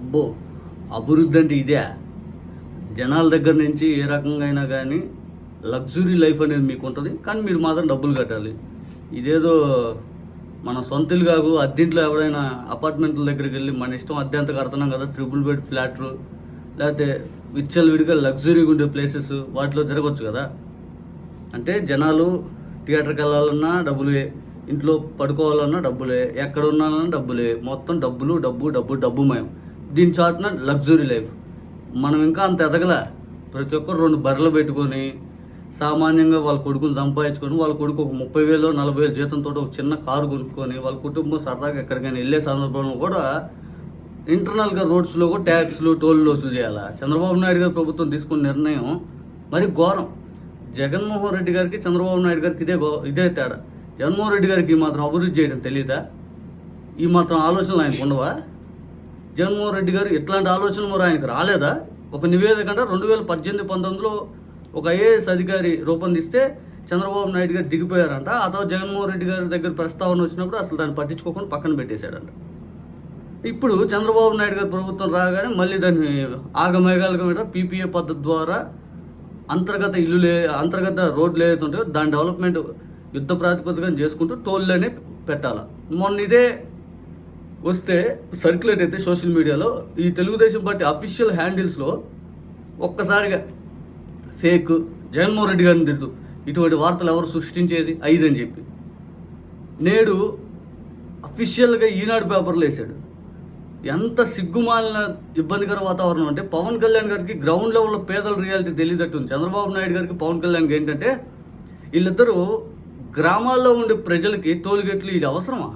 అబ్బో అభివృద్ధి అంటే ఇదే. జనాల దగ్గర నుంచి ఏ రకంగా అయినా కానీ లగ్జరీ లైఫ్ అనేది మీకు ఉంటుంది కానీ మీరు మాత్రం డబ్బులు కట్టాలి. ఇదేదో మన సొంతలు కాకు కాదు అద్దెంట్లో ఎవరైనా అపార్ట్మెంట్ల దగ్గరికి వెళ్ళి మన ఇష్టం అద్దెంత కడుతున్నాం కదా ట్రిపుల్ బెడ్ ఫ్లాట్లు లేకపోతే విచ్చలు విడిగా లగ్జరీగా ఉండే ప్లేసెస్ వాటిలో తిరగచ్చు కదా. అంటే జనాలు థియేటర్కి వెళ్ళాలన్నా డబ్బులే ఇంట్లో పడుకోవాలన్నా డబ్బులే ఎక్కడ ఉన్నాలన్నా డబ్బులే మొత్తం డబ్బులు డబ్బు డబ్బు డబ్బు మయం దీని చాటున లగ్జరీ లైఫ్. మనం ఇంకా అంత ఎదగలే. ప్రతి ఒక్కరు రెండు బర్రెలు పెట్టుకొని సామాన్యంగా వాళ్ళ కొడుకుని సంపాదించుకొని వాళ్ళ కొడుకు ఒక ముప్పై వేలు నలభై వేలు జీతంతో ఒక చిన్న కారు కొనుక్కొని వాళ్ళ కుటుంబం సరదాగా ఎక్కడికైనా వెళ్ళే సందర్భంలో కూడా ఇంటర్నల్గా రోడ్స్లో కూడా ట్యాక్స్లు టోల్లు వసూలు చేయాలా? చంద్రబాబు నాయుడు గారి ప్రభుత్వం తీసుకున్న నిర్ణయం మరి ఘోరం. జగన్మోహన్ రెడ్డి గారికి చంద్రబాబు నాయుడు గారికి ఇదే ఇదే తేడా. జగన్మోహన్ రెడ్డి గారికి ఈ మాత్రం అభివృద్ధి చేయడం తెలియదా ఈ మాత్రం ఆలోచనలు ఆయనకు ఉండవా? జగన్మోహన్ రెడ్డి గారు ఇట్లాంటి ఆలోచనలు మరి ఆయనకు రాలేదా? ఒక నివేదిక అంటే రెండు వేల పద్దెనిమిది పంతొమ్మిదిలో ఒక ఐఏఎస్ అధికారి రూపొందిస్తే చంద్రబాబు నాయుడు గారు దిగిపోయారంట. ఆ తర్వాత జగన్మోహన్ రెడ్డి గారి దగ్గర ప్రస్తావన వచ్చినప్పుడు అసలు దాన్ని పట్టించుకోకుండా పక్కన పెట్టేశాడంట. ఇప్పుడు చంద్రబాబు నాయుడు గారి ప్రభుత్వం రాగానే మళ్ళీ దాన్ని ఆగమేఘాలుగా మీద పీపీఏ పద్ధతి ద్వారా అంతర్గత ఇల్లులే అంతర్గత రోడ్లు ఏదైతే ఉంటాయో దాని డెవలప్మెంట్ యుద్ధ ప్రాతిపదికన చేసుకుంటూ టోల్లోనే పెట్టాలి. మొన్న ఇదే వస్తే సర్క్యులేట్ అయితే సోషల్ మీడియాలో ఈ తెలుగుదేశం పార్టీ అఫీషియల్ హ్యాండిల్స్లో ఒక్కసారిగా ఫేక్ జగన్మోహన్ రెడ్డి గారిని తిడుతూ ఇటువంటి వార్తలు ఎవరు సృష్టించేది? ఐదని చెప్పి. నేడు అఫీషియల్గా ఈనాడు పేపర్లో వేసాడు ఎంత సిగ్గుమాలిన ఇబ్బందికర వాతావరణం అంటే పవన్ కళ్యాణ్ గారికి గ్రౌండ్ లెవెల్లో పేదల రియాలిటీ తెలియదట్టుంది చంద్రబాబు నాయుడు గారికి పవన్ కళ్యాణ్కి ఏంటంటే వీళ్ళిద్దరూ గ్రామాల్లో ఉండే ప్రజలకి టోల్గేట్లు ఇది అవసరమా?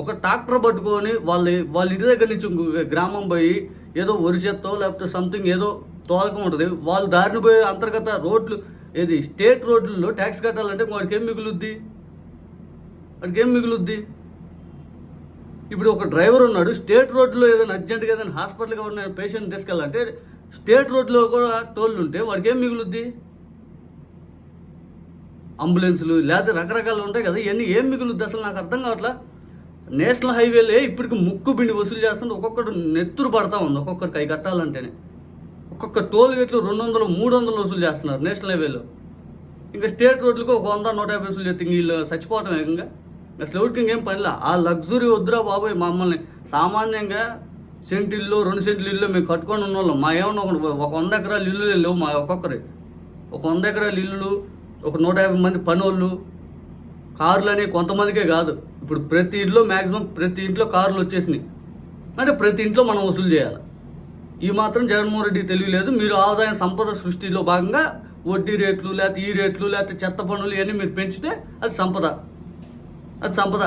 ఒక ట్రాక్టర్ పట్టుకొని వాళ్ళ వాళ్ళ ఇంటి దగ్గర నుంచి ఇంకొక గ్రామం పోయి ఏదో వరి చెత్తో లేకపోతే సంథింగ్ ఏదో తోలకం ఉంటుంది. వాళ్ళు దారిని పోయి అంతర్గత రోడ్లు ఏది? స్టేట్ రోడ్లలో ట్యాక్స్ కట్టాలంటే వాడికి ఏం మిగులుద్ది? వాడికి ఏం మిగులుద్ది? ఇప్పుడు ఒక డ్రైవర్ ఉన్నాడు స్టేట్ రోడ్లో ఏదైనా అర్జెంట్గా ఏదైనా హాస్పిటల్గా ఉన్న పేషెంట్ తీసుకెళ్ళాలంటే స్టేట్ రోడ్లో కూడా టోళ్ళు ఉంటే వాడికి ఏం మిగులుద్ది? అంబులెన్సులు లేకపోతే రకరకాలు ఉంటాయి కదా ఇవన్నీ ఏం మిగులుద్ది? అసలు నాకు అర్థం కావట్లా. నేషనల్ హైవేలే ఇప్పటికి ముక్కు బిండి వసూలు చేస్తుంటే ఒక్కొక్కరు నెత్తురు పడతా ఉంది ఒక్కొక్కరికి అవి కట్టాలంటేనే. ఒక్కొక్క టోల్ గేట్లు రెండు వందలు మూడు వందలు వసూలు చేస్తున్నారు నేషనల్ హైవేలో. ఇంకా స్టేట్ రోడ్లకు ఒక వంద నూట యాభై వసూలు చేస్తే వీళ్ళు చచ్చిపోవటం ఏకంగా అసలు ఎవరికి ఇంకేం పనిలా ఆ లగ్జరీ వద్దురా బాబోయ్ మమ్మల్ని. సామాన్యంగా సెంట్ ఇల్లు రెండు సెంట్లు ఇల్లు మేము కట్టుకొని ఉన్న వాళ్ళం మా ఏమన్నా ఒక ఒక వంద ఎకరాల ఇల్లు లేవు మా ఒక్కొక్కరి. ఒక వంద ఎకరాల ఇల్లులు ఒక నూట యాభై మంది పనోళ్ళు కార్లు అనేవి కొంతమందికే కాదు. ఇప్పుడు ప్రతి ఇంట్లో మ్యాక్సిమం ప్రతి ఇంట్లో కార్లు వచ్చేసినాయి. అంటే ప్రతి ఇంట్లో మనం వసూలు చేయాలి. ఈ మాత్రం జగన్మోహన్ రెడ్డి తెలియలేదు మీరు ఆదాయ సంపద సృష్టిలో భాగంగా వడ్డీ రేట్లు లేకపోతే ఈ రేట్లు లేకపోతే చెత్త పన్నులు ఇవన్నీ మీరు పెంచితే అది సంపద. అది సంపద.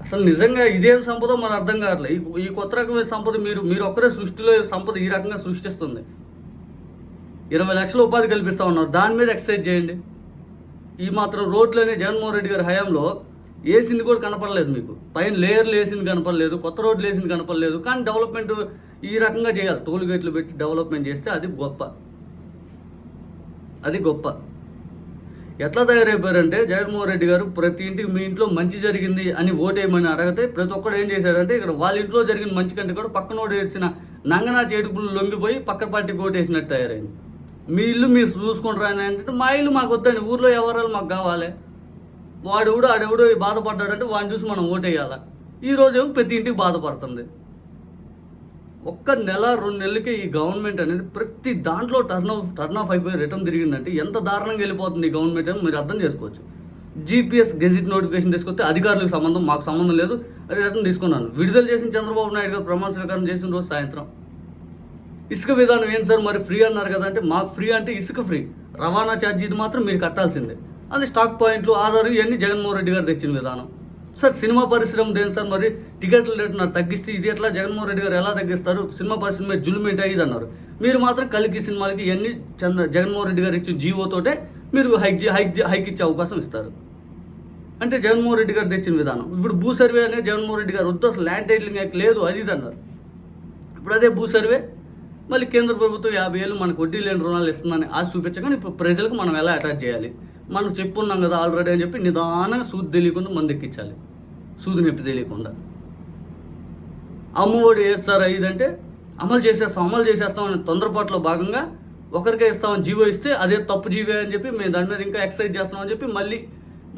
అసలు నిజంగా ఇదేం సంపద మనకు అర్థం కావట్లేదు ఈ- కొత్త రకమైన సంపద మీరు మీరు ఒక్కరే సృష్టిలో సంపద ఈ రకంగా సృష్టిస్తుంది. ఇరవై లక్షల ఉపాధి కల్పిస్తూ ఉన్నారు. దాని మీద ఎక్సర్సైజ్ చేయండి. ఈ మాత్రం రోడ్లనే జగన్మోహన్ రెడ్డి గారి హయాంలో వేసింది కూడా కనపడలేదు మీకు. పైన లేయర్లు వేసింది కనపడలేదు కొత్త రోడ్లు వేసింది కనపడలేదు కానీ డెవలప్మెంట్ ఈ రకంగా చేయాలి. టోల్ గేట్లు పెట్టి డెవలప్మెంట్ చేస్తే అది గొప్ప. అది గొప్ప. ఎట్లా తయారైపోయారంటే జగన్మోహన్ రెడ్డి గారు ప్రతి ఇంటికి మీ ఇంట్లో మంచి జరిగింది అని ఓటేయమని అడిగితే ప్రతి ఒక్కడు ఏం చేశారంటే ఇక్కడ వాళ్ళ ఇంట్లో జరిగిన మంచి కంటే కూడా పక్కన ఓటు ఏడ్చిన నంగనా చేడుపులు లొంగిపోయి పక్క పార్టీకి ఓటేసినట్టు తయారైంది. మీ ఇల్లు మీరు చూసుకుంటారా అని అంటే మా ఇల్లు మాకు వద్దండి ఊర్లో ఎవరాలు మాకు కావాలి. వాడెవడు ఆడెవడో బాధపడ్డాడంటే వాడిని చూసి మనం ఓటేయాలి? ఈ రోజేమో ప్రతి ఇంటికి బాధపడుతుంది. ఒక్క నెల రెండు నెలలకే ఈ గవర్నమెంట్ అనేది ప్రతి దాంట్లో టర్న్ ఆఫ్ టర్న్ ఆఫ్ అయిపోయి రిటర్న్ తిరిగిందంటే ఎంత దారుణంగా వెళ్ళిపోతుంది ఈ గవర్నమెంట్ అని మీరు అర్థం చేసుకోవచ్చు. జీపీఎస్ గెజిట్ నోటిఫికేషన్ తీసుకొస్తే అధికారులకు సంబంధం మాకు సంబంధం లేదు. రిటర్న్ తీసుకున్నాను. విడుదల చేసిన చంద్రబాబు నాయుడు గారు ప్రమాణ స్వీకారం చేసిన రోజు సాయంత్రం. ఇసుక విధానం ఏంటి సార్? మరి ఫ్రీ అన్నారు కదా అంటే మాకు ఫ్రీ అంటే ఇసుక ఫ్రీ. రవాణా ఛార్జీది మాత్రం మీరు కట్టాల్సిందే. అది స్టాక్ పాయింట్లు ఆధారు ఇవన్నీ జగన్మోహన్ రెడ్డి గారు తెచ్చిన విధానం. సార్ సినిమా పరిశ్రమ దేని సార్ మరి? టికెట్ల రేటు నాకు తగ్గిస్తే ఇది ఎట్లా? జగన్మోహన్ రెడ్డి గారు ఎలా తగ్గిస్తారు? సినిమా పరిశ్రమ మీద జులుం ఏంటి? ఇది అన్నారు. మీరు మాత్రం కలికి సినిమాలకి ఇవన్నీ చంద్ర జగన్మోహన్ రెడ్డి గారు ఇచ్చిన జీవోతోటే మీరు హైక్ హైక్ హైక్ ఇచ్చే అవకాశం ఇస్తారు. అంటే జగన్మోహన్ రెడ్డి గారు తెచ్చిన విధానం. ఇప్పుడు భూ సర్వే అనేది జగన్మోహన్ రెడ్డి గారు వద్దు అసలు ల్యాండ్ టైటిలింగ్ యాక్ట్ లేదు అది ఇది అన్నారు. ఇప్పుడు అదే భూ సర్వే మళ్ళీ కేంద్ర ప్రభుత్వం యాభై ఏళ్ళు మనకు వడ్డీ లేని రుణాలు ఇస్తుందని ఆశ చూపించగానే ఇప్పుడు ప్రజలకు మనం ఎలా అటాచ్ చేయాలి? మనం చెప్పున్నాం కదా ఆల్రెడీ అని చెప్పి నిదానంగా సూది తెలియకుండా మంది ఎక్కించాలి సూది నొప్పి తెలియకుండా. అమ్మఒడి ఏది సార్ ఇదంటే అమలు చేసేస్తాం అమలు చేసేస్తాం అనే తొందరపాటులో భాగంగా ఒకరికే ఇస్తామని జీవో ఇస్తే అదే తప్పు జీవో అని చెప్పి మేము దాని మీద ఇంకా ఎక్సైజ్ చేస్తామని చెప్పి మళ్ళీ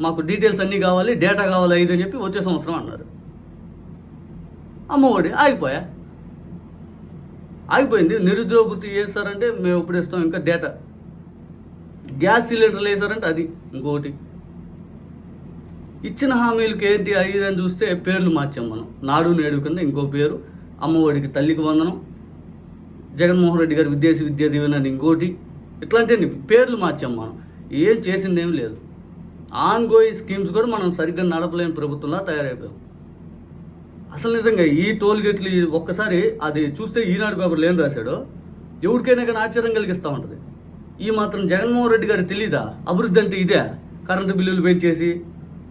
మాకు డీటెయిల్స్ అన్నీ కావాలి డేటా కావాలి ఇది అని చెప్పి వచ్చే సంవత్సరం అన్నారు. అమ్మఒడి ఆగిపోయా? ఆగిపోయింది. నిరుద్యోగతి వేస్తారంటే మేము ఇప్పుడు ఇస్తాం ఇంకా డేటా. గ్యాస్ సిలిండర్లు వేసారంటే అది ఇంకోటి. ఇచ్చిన హామీలకు ఏంటి అది అని చూస్తే పేర్లు మార్చాం మనం. నాడు నేడు కింద ఇంకో పేరు. అమ్మఒడికి తల్లికి వందనం. జగన్మోహన్ రెడ్డి గారి విదేశీ విద్యా దీవెన అని ఇంకోటి. ఇట్లాంటి పేర్లు మార్చాం మనం. ఏం చేసిందేం లేదు. ఆన్ గోయింగ్ స్కీమ్స్ కూడా మనం సరిగ్గా నడపలేని ప్రభుత్వంలా తయారైపోయాం. అసలు నిజంగా ఈ టోల్ గేట్లు ఒక్కసారి అది చూస్తే ఈనాడు పేపర్లో ఏం రాశాడో. ఎవరికైనా కానీ ఆశ్చర్యం కలిగిస్తూ ఉంటుంది. ఈ మాత్రం జగన్మోహన్ రెడ్డి గారు తెలీదా? అభివృద్ధి అంటే ఇదే. కరెంటు బిల్లులు పెంచేసి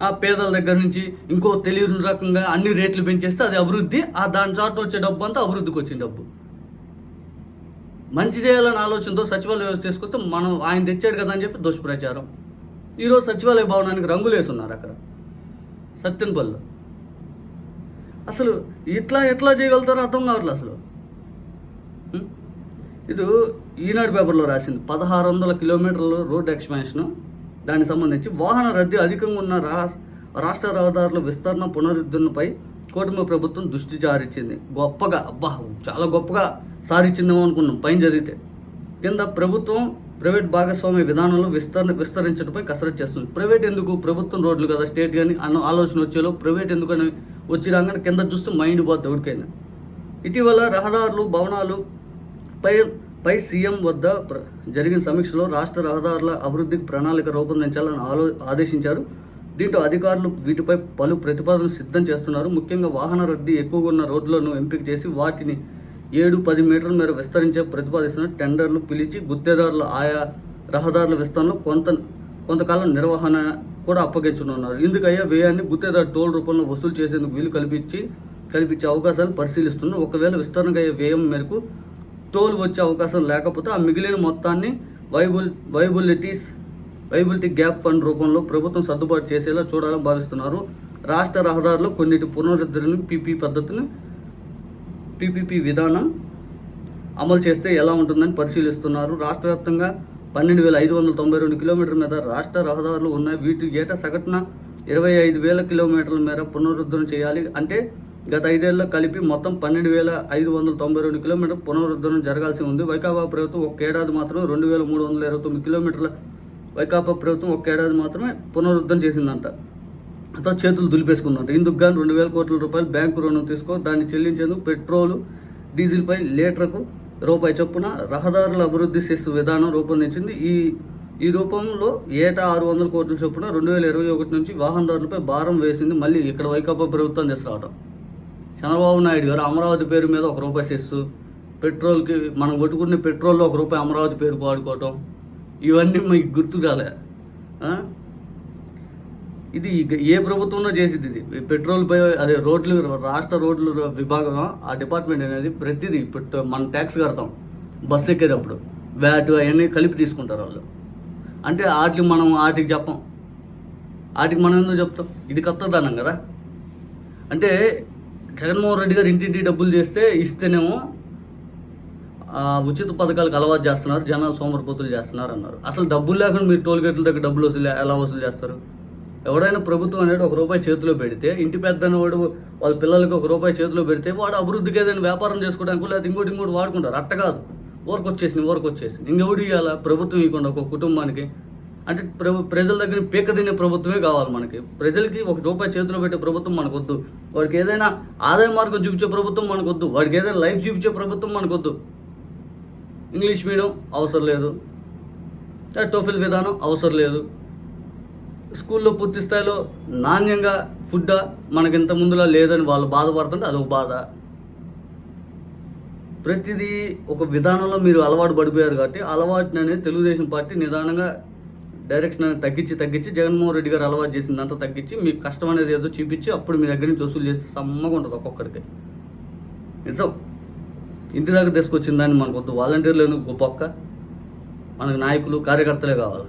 ఆ పేదల దగ్గర నుంచి ఇంకో తెలియని రకంగా అన్ని రేట్లు పెంచేస్తే అది అభివృద్ధి ఆ దాని చాటు వచ్చే డబ్బు అంతా అభివృద్ధికి వచ్చిన డబ్బు. మంచి చేయాలని ఆలోచనతో సచివాలయ వ్యవస్థ తీసుకొస్తే మనం ఆయన తెచ్చాడు కదా అని చెప్పి దుష్ప్రచారం. ఈరోజు సచివాలయ భవనానికి రంగులు వేసున్నారు అక్కడ సత్యనపల్లిలో అసలు ఇట్లా ఎట్లా చేయగలుగుతారో అర్థం కావట్లేదు అసలు? ఇది ఈనాడు పేపర్లో రాసింది పదహారు వందల కిలోమీటర్లు రోడ్ ఎక్స్పాన్షన్. దానికి సంబంధించి వాహన రద్దీ అధికంగా ఉన్న రా రాష్ట్ర రహదారుల విస్తరణ పునరుద్ధరణపై కూటమి ప్రభుత్వం దృష్టి సారించింది. గొప్పగా అబ్బా చాలా గొప్పగా సారించిందేమో అనుకున్నాం పైన చదివితే. కింద ప్రభుత్వం ప్రైవేట్ భాగస్వామ్య విధానంలో విస్తరణ విస్తరించడంపై కసరత్తు చేస్తుంది. ప్రైవేట్ ఎందుకు? ప్రభుత్వం రోడ్లు కదా స్టేట్ కానీ అన్న ఆలోచన వచ్చేలో ప్రైవేట్ ఎందుకని వచ్చి రాగానే కింద చూస్తే మైండ్ బాగా దొరికైంది ఇటీవల రహదారులు భవనాలు పై పై సీఎం వద్ద జరిగిన సమీక్షలో రాష్ట్ర రహదారుల అభివృద్ధికి ప్రణాళిక రూపొందించాలని ఆలో ఆదేశించారు. దీంతో అధికారులు వీటిపై పలు ప్రతిపాదనలు సిద్ధం చేస్తున్నారు. ముఖ్యంగా వాహన రద్దీ ఎక్కువగా ఉన్న రోడ్లను ఎంపిక చేసి వాటిని ఏడు పది మీటర్ల మేర విస్తరించే ప్రతిపాదిస్తున్న టెండర్లు పిలిచి గుత్తేదారులు ఆయా రహదారుల విస్తరణలో కొంత కొంతకాలం నిర్వహణ కూడా అప్పగించనున్నారు. ఇందుకయ్యే వ్యయాన్ని గుత్తేదారు టోల్ రూపంలో వసూలు చేసేందుకు వీలు కల్పించి కల్పించే అవకాశాన్ని పరిశీలిస్తున్నారు. ఒకవేళ విస్తరణకు అయ్యే వ్యయం మేరకు టోల్ వచ్చే అవకాశం లేకపోతే ఆ మిగిలిన మొత్తాన్ని viable viabilities viability gap fund రూపంలో ప్రభుత్వం సర్దుబాటు చేసేలా చూడాలని భావిస్తున్నారు. రాష్ట్ర రహదారులు కొన్నిటి పునరుద్ధరణ పీపీ పద్ధతిని పీపీపీ విధానం అమలు చేస్తే ఎలా ఉంటుందని పరిశీలిస్తున్నారు. రాష్ట్ర వ్యాప్తంగా పన్నెండు వేల ఐదు వందల తొంభై రెండు కిలోమీటర్ల మీద రాష్ట్ర రహదారులు ఉన్నాయి. వీటి ఏటా సగటున ఇరవై ఐదు వేల కిలోమీటర్ల మేర పునరుద్ధరణ చేయాలి అంటే గత ఐదేళ్ళలో కలిపి మొత్తం పన్నెండు వేల ఐదు వందల తొంభై రెండు కిలోమీటర్ పునరుద్ధరణ జరగాల్సి ఉంది. వైకాపా ప్రభుత్వం ఒక ఏడాది మాత్రం రెండు వేల మూడు వందల ఇరవై తొమ్మిది కిలోమీటర్ల వైకాపా ప్రభుత్వం ఒక ఏడాది మాత్రమే పునరుద్ధరణ చేసిందంట. తో చేతులు దులిపేసుకున్నారు ఇందుకు గాను రెండు వేల కోట్ల రూపాయలు బ్యాంకు రుణం తీసుకో దాన్ని చెల్లించేందుకు పెట్రోలు డీజిల్పై లీటర్కు రూపాయి చొప్పున రహదారుల అభివృద్ధి చేస్తూ విధానం రూపొందించింది. ఈ ఈ రూపంలో ఏటా ఆరు వందల కోట్ల చొప్పున రెండు వేల ఇరవై ఒకటి నుంచి వాహనదారులపై భారం వేసింది. మళ్ళీ ఇక్కడ వైకాపా ప్రభుత్వం తీసుకురావడం చంద్రబాబు నాయుడు గారు అమరావతి పేరు మీద ఒక రూపాయి సెస్సు పెట్రోల్కి మనం కొట్టుకునే పెట్రోల్లో ఒక రూపాయి అమరావతి పేరు వాడుకోవటం. ఇవన్నీ మీకు గుర్తు రాలే. ఇది ఏ ప్రభుత్వంలో చేసింది ఇది? పెట్రోల్ పై అదే రోడ్లు రాష్ట్ర రోడ్లు విభాగం ఆ డిపార్ట్మెంట్ అనేది ప్రతిదీ మన మనం ట్యాక్స్ కడతాం. బస్సు ఎక్కేటప్పుడు. వ్యాట్ అవన్నీ కలిపి తీసుకుంటారు వాళ్ళు. అంటే వాటికి మనం వాటికి చెప్పం. వాటికి మనం ఎందుకు చెప్తాం? ఇది కొత్తదనం కదా. అంటే జగన్మోహన్ రెడ్డి గారు ఇంటింటి డబ్బులు చేస్తే ఇస్తేనేమో ఉచిత పథకాలకు అలవాటు చేస్తున్నారు జనాలు సోమరిపోతులు చేస్తున్నారు అన్నారు. అసలు డబ్బులు లేకుండా మీరు టోల్ గేట్ల దగ్గర డబ్బులు వసూలు ఎలా వసూలు చేస్తారు? ఎవడైనా ప్రభుత్వం అనేది ఒక రూపాయి చేతిలో పెడితే ఇంటి పెద్ద వాడు వాళ్ళ పిల్లలకి ఒక రూపాయి చేతిలో పెడితే వాడు అభివృద్ధికి ఏదైనా వ్యాపారం చేసుకోవడానికి లేకపోతే ఇంకోటి ఇంకోటి వాడుకుంటారు. అట్ట కాదు. ఊరికి వచ్చేసింది ఊరికి వచ్చేసింది ఇంకెవడు ఇవ్వాలా ప్రభుత్వం ఇవ్వకుండా ఒక కుటుంబానికి. అంటే ప్రభు ప్రజల దగ్గర పీక తినే ప్రభుత్వమే కావాలి మనకి. ప్రజలకి ఒక రూపాయి చేతిలో పెట్టే ప్రభుత్వం మనకు వద్దు వాడికి ఏదైనా ఆదాయ మార్గం చూపించే ప్రభుత్వం మనకు వద్దు వాడికి ఏదైనా లైఫ్ చూపించే ప్రభుత్వం మనకు వద్దు ఇంగ్లీష్ మీడియం అవసరం లేదు. టోఫిల్ విధానం అవసరం లేదు. స్కూల్లో పూర్తి స్థాయిలో నాణ్యంగా ఫుడ్ మనకి ఇంత ముందులా లేదని వాళ్ళు బాధపడుతుంటే అదొక బాధ. ప్రతిదీ ఒక విధానంలో మీరు అలవాటు పడిపోయారు కాబట్టి అలవాటుని అనేది తెలుగుదేశం పార్టీ నిదానంగా డైరెక్షన్ అనేది తగ్గించి తగ్గించి జగన్మోహన్ రెడ్డి గారు అలవాటు చేసిందంతా తగ్గించి మీకు కష్టం అనేది ఏదో చూపించి అప్పుడు మీ దగ్గర నుంచి వసూలు చేస్తే సమ్మగా ఉంటుంది ఒక్కొక్కరికి నిజం. ఇంటి దగ్గర తీసుకొచ్చిన దాన్ని మనకు వద్దు వాలంటీర్లు ఎందుకు గొప్ప మనకు నాయకులు కార్యకర్తలే కావాలి.